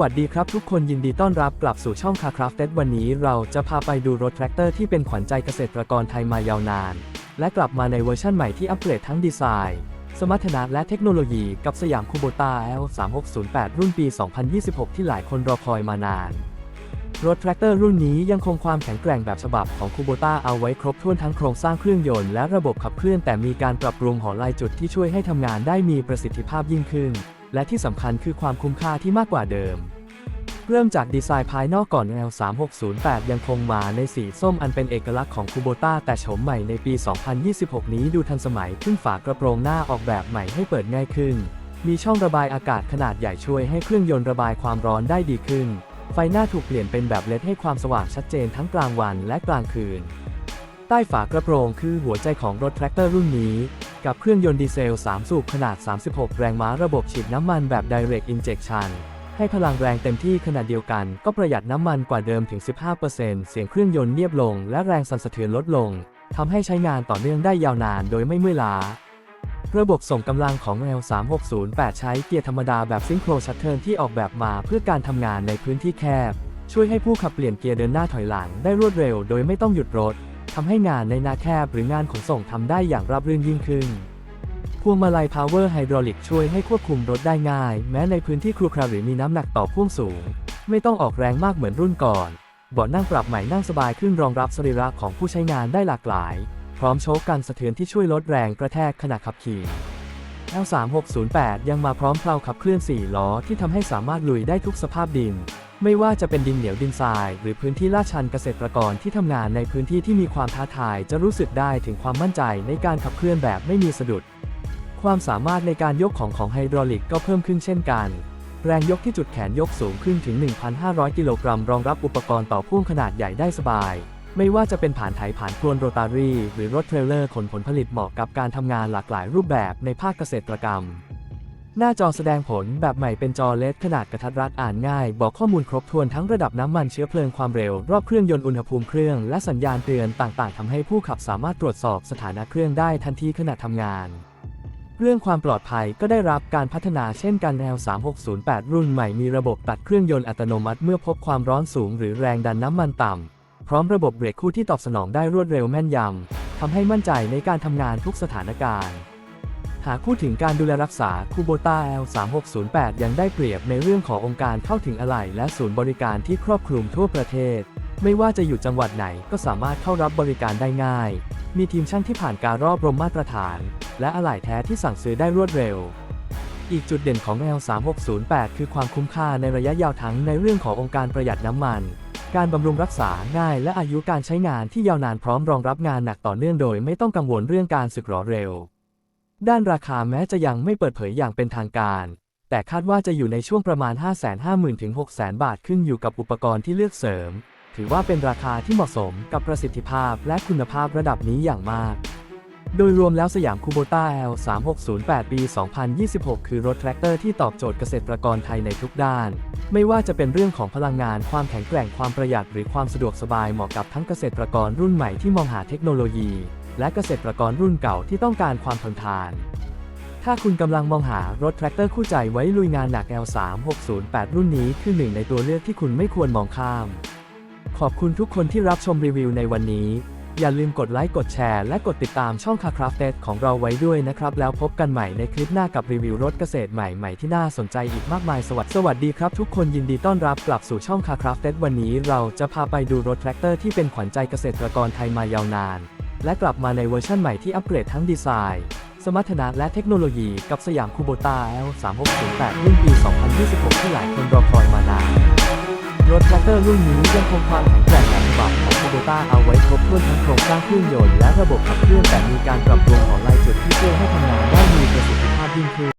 วัสดีครับทุกคนยินดีต้อนรับกลับสู่ช่องคาคราฟเต็ดวันนี้เราจะพาไปดูรถแทรกเตอร์ที่เป็นขวัญใจเกษตรกรไทยมายาวนาน และกลับมาในเวอร์ชั่นใหม่ที่อัปเกรดทั้งดีไซน์ สมรรถนะและเทคโนโลยีกับสยามคูโบต้า L3608 รุ่นปี 2026 ที่หลายคนรอคอยมานาน รถแทรกเตอร์รุ่นนี้ยังคงความแข็งแกร่งแบบฉบับของคูโบต้าเอาไว้ครบถ้วนทั้งโครงสร้างเครื่องยนต์และระบบขับเคลื่อนแต่มีการปรับปรุงหอลายจุดที่ช่วยให้ทำงานได้มีประสิทธิภาพยิ่งขึ้น และที่สำคัญคือความคุ้มค่าที่มากกว่าเดิม เริ่มจากดีไซน์ภายนอกก่อน L3608 ยังคงมาในสีส้มอันเป็นเอกลักษณ์ของคูโบต้าแต่โฉมใหม่ในปี 2026 นี้ดูทันสมัยขึ้นฝากระโปรงหน้าออกแบบใหม่ให้เปิดง่ายขึ้น มีช่องระบายอากาศขนาดใหญ่ช่วยให้เครื่องยนต์ระบายความร้อนได้ดีขึ้น ไฟหน้าถูกเปลี่ยนเป็นแบบเลดให้ความสว่างชัดเจนทั้งกลางวันและกลางคืน ใต้ฝากระโปรงคือหัวใจของรถแทรกเตอร์รุ่นนี้กับเครื่องยนต์ดีเซล 3 สูบขนาด 36 แรงม้าระบบฉีดน้ำมันแบบ Direct Injection ให้พลังแรงเต็มที่ขนาดเดียวกัน ก็ประหยัดน้ำมันกว่าเดิมถึง 15%เสียงเครื่องยนต์เงียบลง และแรงสั่นสะเทือนลดลงทำให้ใช้งานต่อเนื่องได้ยาวนานโดยไม่เมื่อยล้าระบบส่งกำลังของ L3608 ใช้เกียร์ธรรมดาแบบซิงโครชัตเทิลที่ออกแบบมาเพื่อการทำงานในพื้นที่แคบ ช่วยให้ผู้ขับเปลี่ยนเกียร์เดินหน้าถอยหลังได้รวดเร็วโดยไม่ต้องหยุดรถทำให้งานในนาแคบหรืองานขนส่งทำได้อย่างราบรื่นยิ่งขึ้น วงมาลัย Power Hydraulic ช่วยให้ควบคุมรถได้ง่าย แม้ในพื้นที่ครุขระหรือมีน้ำหนักต่อพ่วงสูง ไม่ต้องออกแรงมากเหมือนรุ่นก่อนเบาะนั่งปรับใหม่นั่งสบายขึ้นรองรับสรีระของผู้ใช้งานได้หลากหลาย พร้อมโชคกันสะเทือนที่ช่วยลดแรงกระแทกขณะขับขี่ L3608 ยังมาพร้อมเพลาขับเคลื่อน 4 ล้อที่ทำให้สามารถลุยได้ทุกสภาพดิน ไม่ว่าจะเป็นดินเหนียวดินทราย หรือพื้นที่ลาดชันเกษตรกรที่ทำงานในพื้นที่ที่มีความท้าทายจะรู้สึกได้ถึงความมั่นใจในการขับเคลื่อนแบบไม่มีสะดุด ความสามารถในการยกของของไฮดรอลิกก็เพิ่มขึ้นเช่นกัน แรงยกที่จุดแขนยกสูงขึ้นถึง 1,500 กิโลกรัม รองรับอุปกรณ์ต่อพ่วงขนาดใหญ่ได้สบาย ไม่ว่าจะเป็นผ่านไถผ่านพรวนโรตารี หรือรถเทรลเลอร์ขนผลผลิตเหมาะกับการทำงานหลากหลายรูปแบบในภาคเกษตรกรรม หน้าจอแสดงผลแบบใหม่เป็นจอเลดขนาดกระทัดรัดอ่านง่าย บอกข้อมูลครบถ้วนทั้งระดับน้ำมันเชื้อเพลิงความเร็ว รอบเครื่องยนต์อุณหภูมิเครื่องและสัญญาณเตือนต่างๆทำให้ผู้ขับสามารถตรวจสอบสถานะเครื่องได้ทันทีขณะทำงาน เรื่องความปลอดภัยก็ได้รับการพัฒนาเช่นกัน L3608 รุ่นใหม่มีระบบตัดเครื่องยนต์อัตโนมัติเมื่อพบความร้อนสูงหรือแรงดันน้ำมันต่ำ พร้อมระบบเบรกคู่ที่ตอบสนองได้รวดเร็วแม่นยำ ทำให้มั่นใจในการทำงานทุกสถานการณ์ หากพูดถึงการดูแลรักษาคูโบต้า L3608 ยังได้เปรียบในเรื่องขององค์การเข้าถึงอะไหล่และศูนย์บริการที่ครอบคลุมทั่วประเทศ ไม่ว่าจะอยู่จังหวัดไหนก็สามารถเข้ารับบริการได้ง่าย มีทีมช่างที่ผ่านการรอบรมมาตรฐาน และอะไหล่แท้ที่สั่งซื้อได้รวดเร็ว อีกจุดเด่นของ L3608 คือความคุ้มค่าในระยะยาวทั้งในเรื่องขององค์การประหยัดน้ำมัน การบำรุงรักษาง่ายและอายุการใช้งานที่ยาวนานพร้อมรองรับงานหนักต่อเนื่องโดยไม่ต้องกังวลเรื่องการสึกหรอเร็ว ด้านราคาแม้จะยังไม่เปิดเผยอย่างเป็นทางการ แต่คาดว่าจะอยู่ในช่วงประมาณ 550,000ถึง600,000 บาทขึ้นอยู่กับอุปกรณ์ที่เลือกเสริมถือว่าเป็นราคาที่เหมาะสมกับประสิทธิภาพและคุณภาพระดับนี้อย่างมาก โดยรวมแล้วสยามคูโบต้า L3608 ปี 2026 คือรถแทรกเตอร์ที่ตอบโจทย์เกษตรกรไทยในทุกด้าน ไม่ว่าจะเป็นเรื่องของพลังงาน ความแข็งแกร่ง ความประหยัด หรือความสะดวกสบายเหมาะกับทั้งเกษตรกรรุ่นใหม่ที่มองหาเทคโนโลยี และเกษตรกรรุ่นเก่าที่ต้องการความทนทาน ถ้าคุณกำลังมองหารถแทรกเตอร์คู่ใจไว้ลุยงานหนัก L3608 รุ่นนี้คือหนึ่งในตัวเลือกที่คุณไม่ควรมองข้าม ขอบคุณทุกคนที่รับชมรีวิวในวันนี้ อย่าลืมกดไลค์กดแชร์และกดติดตามช่องคาคราฟเตของเราไว้ด้วยนะครับ แล้วพบกันใหม่ในคลิปหน้ากับรีวิวรถเกษตรใหม่ๆที่น่าสนใจอีกมากมายสวัสดีสวัสดีครับทุกคนยินดีต้อนรับกลับสู่ช่องคาคราฟเตวันนี้เราจะพาไปดูรถแทรกเตอร์ที่เป็นขวัญใจเกษตรกรไทยมายาวนาน และกลับมาในเวอร์ชั่นใหม่ที่อัปเกรดทั้งดีไซน์ สมรรถนะและเทคโนโลยีกับสยามคูโบต้า L3608 รุ่นปี 2026 ที่หลายคนรอคอยมานานรถแทรกเตอร์รุ่นนี้ยังคงความแข็งแกร่ง ต้าเอาไว้ครบถ้วนทั้งโครงสร้างเครื่องยนต์และระบบขับเคลื่อนแต่มีการปรับปรุงของลายจุดที่ช่วยให้ทำงานได้มีประสิทธิภาพยิ่งขึ้น